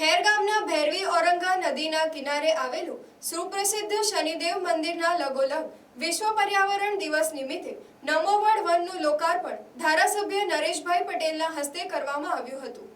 ખેર ગામના ભૈરવી ઓરંગા નદીના કિનારે આવેલું સુપ્રસિદ્ધ શનિદેવ મંદિરના લગોલગ વિશ્વ પર્યાવરણ દિવસ નિમિત્તે નમોવડ વનનું લોકાર્પણ ધારાસભ્ય નરેશભાઈ પટેલના હસ્તે કરવામાં આવ્યું હતું.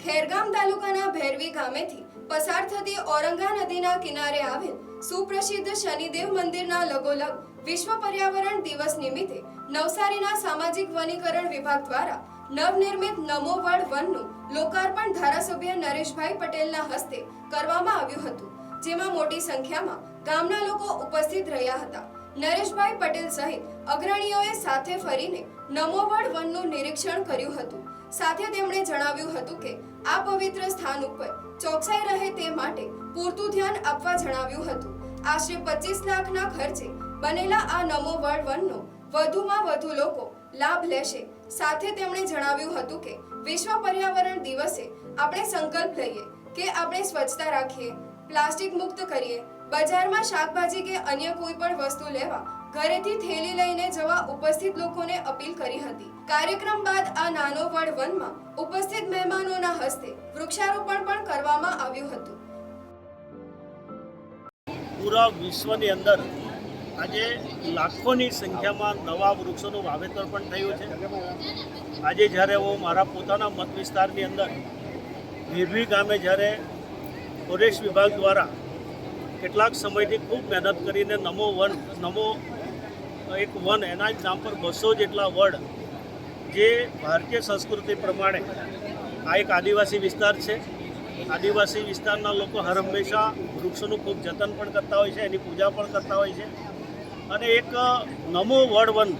ખેરગામ તાલુકાના ભૈરવી ગામેથી પસાર થતી ઔરંગા નદીના કિનારે આવેલ સુપ્રસિદ્ધ શનિદેવ મંદિરના લગોલગ વિશ્વ પર્યાવરણ દિવસ નિમિત્તે નવસારીના સામાજિક વનીકરણ વિભાગ દ્વારા નવનિર્મિત નમો વર્ડ વનનું લોકાર્પણ ધારાસભ્ય નરેશભાઈ પટેલના હસ્તે કરવામાં આવ્યું હતું, જેમાં મોટી સંખ્યામાં ગામના લોકો ઉપસ્થિત રહ્યા હતા. નરેશભાઈ પટેલ સહિત અગ્રણીઓએ સાથે ફરીને નમો વડ વનનું નિરીક્ષણ કર્યું હતું. સાથે તેમણે જણાવ્યું હતું કે, આ પવિત્ર સ્થાન ઉપર ચોકસાઈ રહે તે માટે પૂરતું ધ્યાન આપવા જણાવ્યું હતું. આશરે પચીસ લાખના ખર્ચે બનેલા આ નમો વડ વનનો વધુમાં વધુ લોકો લાભ લેશે સાથે તેમણે જણાવ્યું હતું કે વિશ્વ પર્યાવરણ દિવસે આપણે સંકલ્પ લઈએ કે આપણે સ્વચ્છતા રાખીએ, પ્લાસ્ટિક મુક્ત કરીએ, બજારમાં શાકભાજી કે અન્ય કોઈ પણ વસ્તુ લેવા, ઘરેથી થેલી લઈને જવા ઉપસ્થિત લોકોને અપીલ કરી હતી. કાર્યક્રમ બાદ આ નાનો વડ વનમાં ઉપસ્થિત મહેમાનોના હસ્તે વૃક્ષારોપણ પણ કરવામાં આવ્યું હતું. પૂરા વિશ્વની અંદર આજે લાખોની સંખ્યામાં નવા વૃક્ષોનું વાવેતર પણ થયું છે. આજે જ્યારે હું મારા પોતાના મત વિસ્તારની અંદર નિર્ભી ગામે જ્યારે ફોરેસ્ટ વિભાગ દ્વારા કેટલાક સમયથી ખૂબ મહેનત કરીને નમો વન, નમો એક વન એના જ નામ પર બસો જેટલા વડ જે ભારતીય સંસ્કૃતિ પ્રમાણે આ એક આદિવાસી વિસ્તાર છે. આદિવાસી વિસ્તારના લોકો હર હંમેશા વૃક્ષોનું ખૂબ જતન પણ કરતા હોય છે, એની પૂજા પણ કરતા હોય છે. અને એક નમો વડવન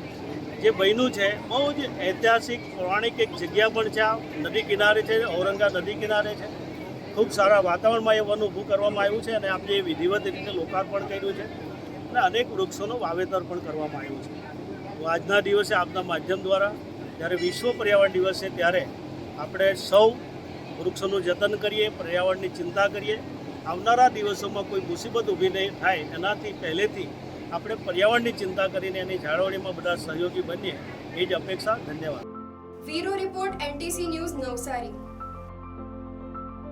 જે બન્યું છે, બહુ જ ઐતિહાસિક, પૌરાણિક એક જગ્યા પણ છે આ નદી કિનારે છે, ઔરંગા નદી કિનારે છે. ખૂબ સારા વાતાવરણમાં એ વન ઊભું કરવામાં આવ્યું છે અને આપણે એ વિધિવત રીતે લોકાર્પણ કર્યું છે અને અનેક વૃક્ષોનું વાવેતર પણ કરવામાં આવ્યું છે. આજના દિવસે આપના માધ્યમ દ્વારા, જ્યારે વિશ્વ પર્યાવરણ દિવસ છે ત્યારે આપણે સૌ વૃક્ષોનું જતન કરીએ, પર્યાવરણની ચિંતા કરીએ. આવનારા દિવસોમાં કોઈ મુસીબત ઊભી નહીં થાય, એનાથી પહેલેથી આપણે પર્યાવરણની ચિંતા કરીને એની જાળવણીમાં બધા સહયોગી બનીએ, એ જ અપેક્ષા ધન્યવાદ. Bureau report NTC news Navsari.